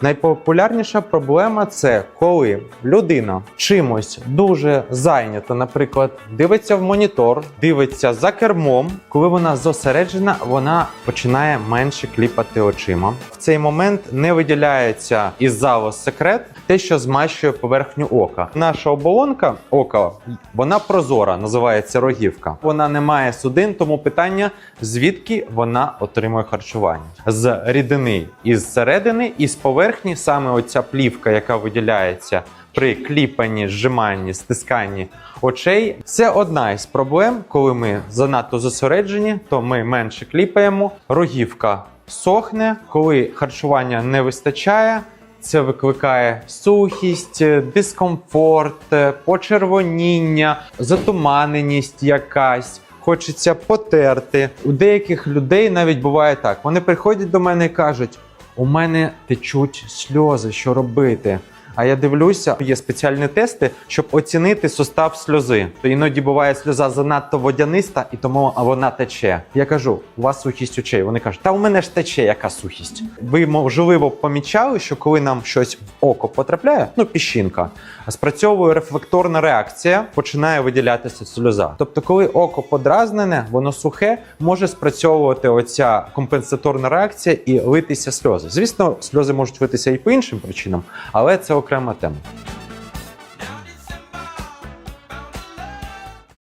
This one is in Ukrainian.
Найпопулярніша проблема це коли людина чимось дуже зайнята, наприклад, дивиться в монітор, дивиться за кермом. Коли вона зосереджена, вона починає менше кліпати очима. В цей момент не виділяється із залу секрет те, що змащує поверхню ока. Наша оболонка ока вона прозора, називається рогівка. Вона не має судин, тому питання звідки вона отримує харчування з рідини із середини і з поверхні саме оця плівка, яка виділяється при кліпанні, зжиманні, стисканні очей. Це одна із проблем, коли ми занадто зосереджені, то ми менше кліпаємо. Рогівка сохне, коли харчування не вистачає. Це викликає сухість, дискомфорт, почервоніння, затуманеність якась. Хочеться потерти. У деяких людей навіть буває так. Вони приходять до мене і кажуть: у мене течуть сльози, що робити? А я дивлюся, є спеціальні тести, щоб оцінити состав сльози. То іноді буває сльоза занадто водяниста, і тому вона тече. Я кажу, у вас сухість очей. Вони кажуть, та у мене ж тече, яка сухість. Ви можливо помічали, що коли нам щось в око потрапляє, ну піщинка, спрацьовує рефлекторна реакція, починає виділятися сльоза. Тобто, коли око подразнене, воно сухе, може спрацьовувати оця компенсаторна реакція і литися сльози. Звісно, сльози можуть литися і по іншим причинам, але це окрема тема.